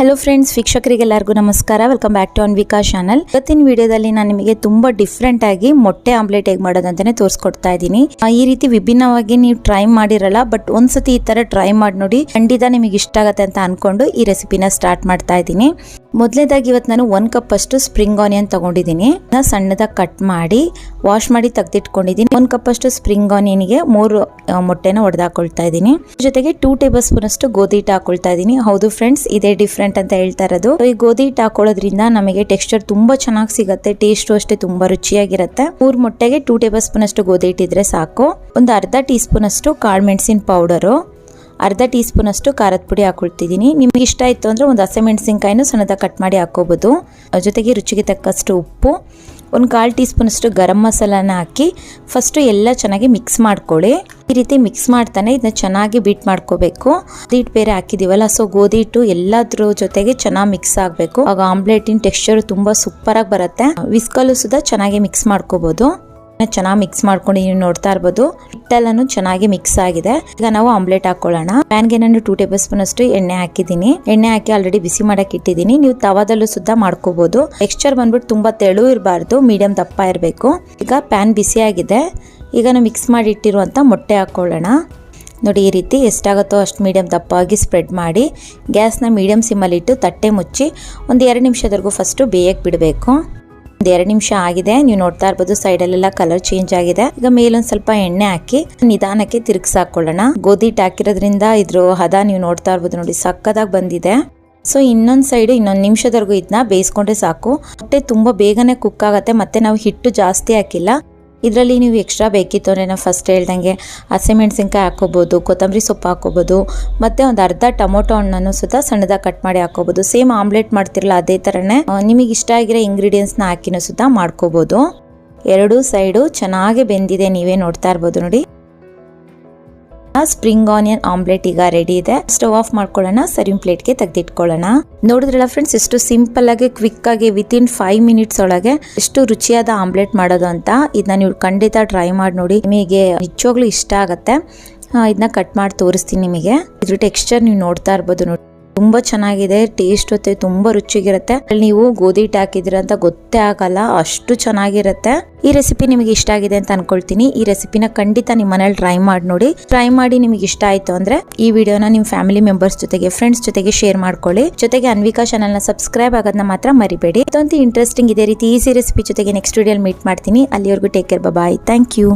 Hello friends ವೀಕ್ಷಕರಿಗೆಲ್ಲರಿಗೂ ನಮಸ್ಕಾರ. Welcome back to Anvika channel ಇವತ್ತಿನ ವಿಡಿಯೋದಲ್ಲಿ ನಾನು ನಿಮಗೆ ತುಂಬಾ ಡಿಫ್ರೆಂಟ್ ಆಗಿ ಮೊಟ್ಟೆ ಆಮ್ಲೆಟ್ ಹೇಗೆ ಮಾಡೋದಂತಾನೆ ತೋರಿಸ್ಕೊಡ್ತಾ ಇದ್ದೀನಿ. ಈ ರೀತಿ ವಿಭಿನ್ನವಾಗಿ ನೀವು ಟ್ರೈ ಮಾಡಿರಲ್ಲ ಬಟ್ ಒಂದ್ಸತಿ ಈ ತರ ಟ್ರೈ ಮಾಡಿ ನೋಡಿ ಖಂಡಿತ ನಿಮಗೆ ಇಷ್ಟ ಆಗತ್ತೆ ಅಂತ ಅನ್ಕೊಂಡು ಈ ರೆಸಿಪಿನ ಸ್ಟಾರ್ಟ್ ಮಾಡ್ತಾ ಇದ್ದೀನಿ. ಮೊದಲೇದಾಗಿ ಇವತ್ತು ನಾನು ಒಂದ್ ಕಪ್ ಅಷ್ಟು ಸ್ಪ್ರಿಂಗ್ ಆನಿಯನ್ ತಗೊಂಡಿದ್ದೀನಿ. ಸಣ್ಣದಾಗ ಕಟ್ ಮಾಡಿ ವಾಶ್ ಮಾಡಿ ತೆಗೆದಿಟ್ಕೊಂಡಿದ್ದೀನಿ. ಒಂದ್ ಕಪ್ ಅಷ್ಟು ಸ್ಪ್ರಿಂಗ್ ಆನಿಯನ್ಗೆ ಮೂರು ಮೊಟ್ಟೆನ ಹೊಡೆದಾಕೊಳ್ತಾ ಇದ್ದೀನಿ. ಜೊತೆಗೆ ಟೂ ಟೇಬಲ್ ಸ್ಪೂನ್ ಅಷ್ಟು ಗೋಧಿ ಹಿಟ್ಟು ಹಾಕೊಳ್ತಾ ಇದ್ದೀನಿ. ಹೌದು ಫ್ರೆಂಡ್ಸ್ ಇದೇ ಡಿಫ್ರೆಂಟ್ ಅಂತ ಹೇಳ್ತಾ ಇರೋದು. ಈ ಗೋಧಿ ಹಿಟ್ಟು ಹಾಕೊಳ್ಳೋದ್ರಿಂದ ನಮಗೆ ಟೆಕ್ಸ್ಚರ್ ತುಂಬಾ ಚೆನ್ನಾಗಿ ಸಿಗುತ್ತೆ ಟೇಸ್ಟು ಅಷ್ಟೇ ತುಂಬಾ ರುಚಿಯಾಗಿರುತ್ತೆ. ಮೂರ್ ಮೊಟ್ಟೆಗೆ ಟೂ ಟೇಬಲ್ ಸ್ಪೂನ್ ಅಷ್ಟು ಗೋಧಿ ಹಿಟ್ಟಿದ್ರೆ ಸಾಕು. ಒಂದು ಅರ್ಧ ಟೀ ಸ್ಪೂನ್ ಅಷ್ಟು ಕಾಳು ಮೆಣಸಿನ ಪೌಡರು ಅರ್ಧ ಟೀ ಸ್ಪೂನ್ ಅಷ್ಟು ಖಾರದ ಪುಡಿ ಹಾಕೊಳ್ತಿದ್ದೀನಿ. ನಿಮ್ಗೆ ಇಷ್ಟ ಇತ್ತು ಅಂದ್ರೆ ಒಂದು ಹಸಿಮೆಣಸಿನ್ಕಾಯಿನೂ ಸಣ್ಣದಾಗಿ ಕಟ್ ಮಾಡಿ ಹಾಕೋಬಹುದು ಜೊತೆಗೆ ರುಚಿಗೆ ತಕ್ಕಷ್ಟು ಉಪ್ಪು. ಒಂದು ಕಾಲು ಟೀ ಸ್ಪೂನ್ ಅಷ್ಟು ಗರಂ ಮಸಾಲನ ಹಾಕಿ ಫಸ್ಟು ಎಲ್ಲ ಚೆನ್ನಾಗಿ ಮಿಕ್ಸ್ ಮಾಡ್ಕೊಳ್ಳಿ. ಈ ರೀತಿ ಮಿಕ್ಸ್ ಮಾಡ್ತಾನೆ ಇದನ್ನ ಚೆನ್ನಾಗಿ ಬೀಟ್ ಮಾಡ್ಕೋಬೇಕು. ಹಿಟ್ಟು ಬೇರೆ ಹಾಕಿದ್ದೀವಲ್ಲ ಸೊ ಗೋಧಿ ಹಿಟ್ಟು ಎಲ್ಲದ್ರ ಜೊತೆಗೆ ಚೆನ್ನಾಗಿ ಮಿಕ್ಸ್ ಆಗಬೇಕು. ಆಗ ಆಮ್ಲೆಟಿನ ಟೆಕ್ಸ್ಚರ್ ತುಂಬ ಸೂಪರಾಗಿ ಬರುತ್ತೆ. ವಿಸ್ಕಲ್ಲು ಸುದ ಚೆನ್ನಾಗಿ ಮಿಕ್ಸ್ ಮಾಡ್ಕೋಬಹುದು ಚೆನ್ನಾಗಿ ಮಿಕ್ಸ್ ಮಾಡ್ಕೊಂಡು ನೀವು ನೋಡ್ತಾ ಇರ್ಬೋದು. ಹಿಟ್ಟೆಲ್ಲನೂ ಚೆನ್ನಾಗಿ ಮಿಕ್ಸ್ ಆಗಿದೆ. ಈಗ ನಾವು ಆಮ್ಲೆಟ್ ಹಾಕೊಳ್ಳೋಣ. ಪ್ಯಾನ್ಗೆ ನಾನು ಟೂ ಟೇಬಲ್ ಸ್ಪೂನ್ ಅಷ್ಟು ಎಣ್ಣೆ ಹಾಕಿದ್ದೀನಿ. ಎಣ್ಣೆ ಹಾಕಿ ಆಲ್ರೆಡಿ ಬಿಸಿ ಮಾಡಕ್ಕೆ ಇಟ್ಟಿದ್ದೀನಿ. ನೀವು ತವಾದಲ್ಲೂ ಸುದ್ದ ಮಾಡ್ಕೋಬಹುದು ಟೆಕ್ಸ್ಚರ್ ಬಂದ್ಬಿಟ್ಟು ತುಂಬಾ ತೆಳು ಇರಬಾರ್ದು ಮೀಡಿಯಂ ದಪ್ಪ ಇರಬೇಕು. ಈಗ ಪ್ಯಾನ್ ಬಿಸಿ ಆಗಿದೆ. ಈಗ ನಾವು ಮಿಕ್ಸ್ ಮಾಡಿ ಇಟ್ಟಿರುವಂತ ಮೊಟ್ಟೆ ಹಾಕೊಳ್ಳೋಣ. ನೋಡಿ, ಈ ರೀತಿ ಎಷ್ಟಾಗುತ್ತೋ ಅಷ್ಟು ಮೀಡಿಯಂ ದಪ್ಪವಾಗಿ ಸ್ಪ್ರೆಡ್ ಮಾಡಿ, ಗ್ಯಾಸ್ನ ಮೀಡಿಯಂ ಸಿಮ್ಮಲ್ಲಿಟ್ಟು ತಟ್ಟೆ ಮುಚ್ಚಿ ಒಂದು ಎರಡು ನಿಮಿಷದವರೆಗೂ ಫಸ್ಟು ಬೇಯಕ್ಕೆ ಬಿಡಬೇಕು. ಎರಡು ನಿಮಿಷ ಆಗಿದೆ. ನೀವು ನೋಡ್ತಾ ಇರ್ಬೋದು ಸೈಡಲ್ಲೆಲ್ಲ ಕಲರ್ ಚೇಂಜ್ ಆಗಿದೆ. ಈಗ ಮೇಲೊಂದ್ ಸ್ವಲ್ಪ ಎಣ್ಣೆ ಹಾಕಿ ನಿಧಾನಕ್ಕೆ ತಿರುಗಿಸಾಕೊಳ್ಳೋಣ ಗೋಧಿ ಹಿಟ್ಟು ಹಾಕಿರೋದ್ರಿಂದ ಇದ್ರ ಹದ ನೀವು ನೋಡ್ತಾ ಇರ್ಬೋದು ನೋಡಿ, ಸಕ್ಕದಾಗಿ ಬಂದಿದೆ. ಸೊ ಇನ್ನೊಂದು ಸೈಡ್ ಇನ್ನೊಂದು ನಿಮಿಷದವರೆಗೂ ಇದನ್ನ ಬೇಯಿಸ್ಕೊಂಡ್ರೆ ಸಾಕು. ಮತ್ತೆ ತುಂಬಾ ಬೇಗನೆ ಕುಕ್ ಆಗುತ್ತೆ, ಮತ್ತೆ ನಾವು ಹಿಟ್ಟು ಜಾಸ್ತಿ ಹಾಕಿಲ್ಲ. ಇದರಲ್ಲಿ ನೀವು ಎಕ್ಸ್ಟ್ರಾ ಬೇಕಿತ್ತು ಅಂದರೆ ನಾವು ಫಸ್ಟ್ ಹೇಳ್ದಂಗೆ ಹಸಿಮೆಣ್ಸಿನ್ಕಾಯಿ ಹಾಕೋಬೋದು ಕೊತ್ತಂಬರಿ ಸೊಪ್ಪು ಹಾಕೋಬೋದು ಮತ್ತು ಒಂದು ಅರ್ಧ ಟೊಮೊಟೊ ಹಣ್ಣನ್ನು ಸುತ್ತ ಸಣ್ಣದಾಗಿ ಕಟ್ ಮಾಡಿ ಹಾಕೋಬೋದು ಸೇಮ್ ಆಮ್ಲೆಟ್ ಮಾಡ್ತಿರಲ್ಲ ಅದೇ ಥರನೇ ನಿಮಗೆ ಇಷ್ಟ ಆಗಿರೋ ಇಂಗ್ರೀಡಿಯೆಂಟ್ಸ್ನ ಹಾಕಿನೂ ಸುತ್ತ ಮಾಡ್ಕೋಬೋದು. ಎರಡೂ ಸೈಡು ಚೆನ್ನಾಗಿ ಬೆಂದಿದೆ, ನೀವೇ ನೋಡ್ತಾ ಇರ್ಬೋದು ನೋಡಿ. ಸ್ಪ್ರಿಂಗ್ ಆನಿಯನ್ ಆಮ್ಲೆಟ್ ಈಗ ರೆಡಿ ಇದೆ. ಸ್ಟವ್ ಆಫ್ ಮಾಡ್ಕೊಳ್ಳೋಣ ಸರ್ವಿಂಗ್ ಪ್ಲೇಟ್ಗೆ ತೆಗೆದಿಟ್ಕೊಳ್ಳೋಣ. ನೋಡಿದ್ರಲ್ಲ ಫ್ರೆಂಡ್ಸ್ ಎಷ್ಟು ಸಿಂಪಲ್ ಆಗಿ ಕ್ವಿಕ್ ಆಗಿ ವಿತ್ ಇನ್ ಫೈವ್ ಮಿನಿಟ್ಸ್ ಒಳಗೆ ಎಷ್ಟು ರುಚಿಯಾದ ಆಮ್ಲೆಟ್ ಮಾಡೋದು ಅಂತ ಇದನ್ನ ನೀವು ಖಂಡಿತ ಟ್ರೈ ಮಾಡಿ ನೋಡಿ. ನಿಮಗೆ ನಿಜವಾಗ್ಲೂ ಇಷ್ಟ ಆಗುತ್ತೆ. ಇದನ್ನ ಕಟ್ ಮಾಡಿ ತೋರಿಸ್ತೀನಿ ನಿಮಗೆ. ಇದ್ರ ಟೆಕ್ಸ್ಚರ್ ನೀವು ನೋಡ್ತಾ ಇರ್ಬೋದು ನೋಡಿ. ತುಂಬಾ ಚೆನ್ನಾಗಿದೆ ಟೇಸ್ಟ್ ಜೊತೆ ತುಂಬಾ ರುಚಿಗಿರುತ್ತೆ. ನೀವು ಗೋಧಿ ಹಿಟ್ಟು ಹಾಕಿದಿರ ಅಂತ ಗೊತ್ತೇ ಆಗಲ್ಲ, ಅಷ್ಟು ಚೆನ್ನಾಗಿರುತ್ತೆ. ಈ ರೆಸಿಪಿ ನಿಮಗೆ ಇಷ್ಟ ಆಗಿದೆ ಅಂತ ಅನ್ಕೊಳ್ತೀನಿ. ಈ ರೆಸಿಪಿನ ಖಂಡಿತ ನಿಮ್ಮ ಮನೇಲಿ ಟ್ರೈ ಮಾಡಿ ನೋಡಿ. ಟ್ರೈ ಮಾಡಿ ನಿಮಗೆ ಇಷ್ಟ ಆಯ್ತು ಅಂದ್ರೆ ಈ ವಿಡಿಯೋನ ನಿಮ್ಮ ಫ್ಯಾಮಿಲಿ ಮೆಂಬರ್ಸ್ ಜೊತೆಗೆ ಫ್ರೆಂಡ್ಸ್ ಜೊತೆಗೆ ಶೇರ್ ಮಾಡ್ಕೊಳ್ಳಿ. ಜೊತೆಗೆ ಅನ್ವಿಕಾ ಚಾನಲ್ನ ಸಬ್ಸ್ಕ್ರೈಬ್ ಆಗೋದನ್ನ ಮಾತ್ರ ಮರಿಬೇಡಿ. ಇದೊಂದು ಇಂಟ್ರೆಸ್ಟಿಂಗ್ ಇದೇ ರೀತಿ ಈಸಿ ರೆಸಿಪಿ ಜೊತೆಗೆ ನೆಕ್ಸ್ಟ್ ವಿಡಿಯೋಲಿ ಮೀಟ್ ಮಾಡ್ತೀನಿ. ಅಲ್ಲಿವರೆಗೂ take care bye thank you